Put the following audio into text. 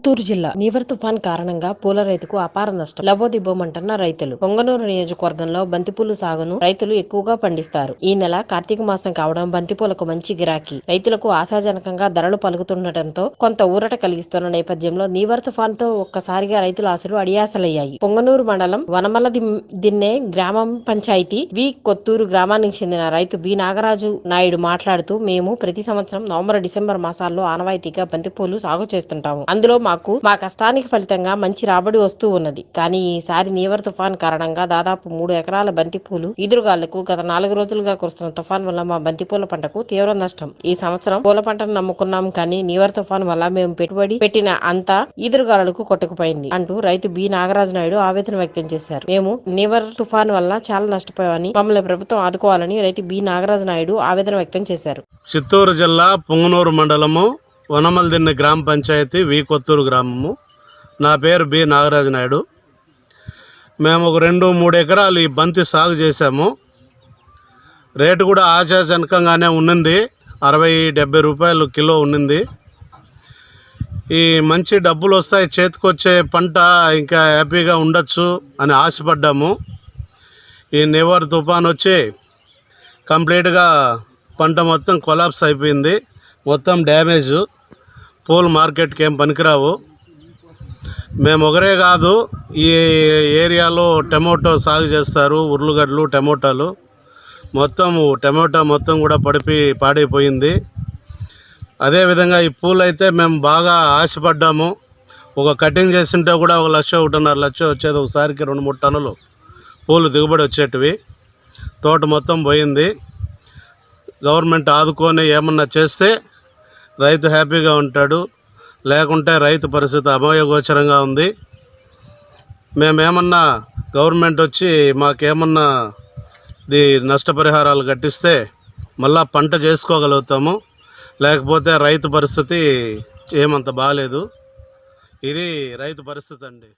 చిత్తూరు జిల్లా నీవర్ తుఫాన్ కారణంగా పూల రైతుకు అపార నష్టం. లబోదిబ్బోమంటున్న రైతులు. పొంగనూరు నియోజకవర్గంలో బంతిపూలు సాగును రైతులు ఎక్కువగా పండిస్తారు. ఈ నెల కార్తీక మాసం కావడం బంతిపూలకు మంచి గిరాకీ. రైతులకు ఆశాజనకంగా ధరలు పలుకుతుండటంతో కొంత ఊరట కలిగిస్తున్న నేపథ్యంలో నీవర్ తుఫాన్తో ఒక్కసారిగా రైతుల ఆశలు అడియాసలయ్యాయి. పొంగనూరు మండలం వనమల దిన్నే గ్రామం పంచాయతీ వి కొత్తూరు గ్రామానికి చెందిన రైతు బి నాగరాజు నాయుడు మాట్లాడుతూ మేము ప్రతి సంవత్సరం నవంబర్ డిసెంబర్ మాసాల్లో ఆనవాయితీగా బంతిపూలు సాగు చేస్తుంటాము. అందులో మాకు మా కష్టానికి ఫలితంగా మంచి రాబడి వస్తూ ఉన్నది. కానీ ఈసారి నీవర్ తుఫాన్ కారణంగా దాదాపు మూడు ఎకరాల బంతిపూలు ఈదురుగాళ్ళకు గత నాలుగు రోజులుగా కురుస్తున్న తుఫాన్ వల్ల మా బంతిపూల పంటకు తీవ్ర నష్టం. ఈ సంవత్సరం పూల పంటను నమ్ముకున్నాం కానీ నీవర్ తుఫాన్ వల్ల మేము పెట్టుబడి పెట్టిన అంతా ఈదురుగాలులకు కొట్టుకుపోయింది అంటూ రైతు బి. నాగరాజు నాయుడు ఆవేదన వ్యక్తం చేశారు. మేము నీవర్ తుఫాన్ వల్ల చాలా నష్టపోయామని మమ్మల్ని ప్రభుత్వం ఆదుకోవాలని రైతు బి. నాగరాజు నాయుడు ఆవేదన వ్యక్తం చేశారు. చిత్తూరు జిల్లా పొంగనూరు మండలము వనమల్దిన్నె గ్రామ పంచాయతీ వి కొత్తూరు గ్రామము. నా పేరు బి నాగరాజు నాయుడు. మేము ఒక రెండు మూడు ఎకరాలు ఈ బంతి సాగు చేశాము. రేటు కూడా ఆశాజనకంగానే ఉన్నింది. అరవై డెబ్బై రూపాయలు కిలో ఉన్నింది. ఈ మంచి డబ్బులు వస్తాయి చేతికొచ్చే పంట ఇంకా హ్యాపీగా ఉండొచ్చు అని ఆశపడ్డాము. ఈ నివర్ తుఫాన్ వచ్చి కంప్లీట్గా పంట మొత్తం కొలాప్స్ అయిపోయింది. మొత్తం డ్యామేజ్. పూలు మార్కెట్కి ఏం పనికిరావు. మేము ఒకరే కాదు ఈ ఏరియాలో టమోటో సాగు చేస్తారు ఉర్లుగడ్డలు టమోటాలు. మొత్తం టమోటా మొత్తం కూడా పడిపి పాడైపోయింది. అదేవిధంగా ఈ పూలు అయితే మేము బాగా ఆశపడ్డాము. ఒక కటింగ్ చేసింటే కూడా ఒక లక్ష ఒకటిన్నర లక్ష వచ్చేది ఒకసారికి రెండు మూడు టన్నులు పూలు దిగుబడి వచ్చేటివి. తోట మొత్తం పోయింది. గవర్నమెంట్ ఆదుకొని ఏమన్నా చేస్తే రైతు హ్యాపీగా ఉంటాడు. లేకుంటే రైతు పరిస్థితి అమయగోచరంగా ఉంది. మేమేమన్నా గవర్నమెంట్ వచ్చి మాకేమన్నా ఇది నష్టపరిహారాలు కట్టిస్తే మళ్ళా పంట చేసుకోగలుగుతాము. లేకపోతే రైతు పరిస్థితి ఏమంత బాగాలేదు ఇది రైతు పరిస్థితి అండి.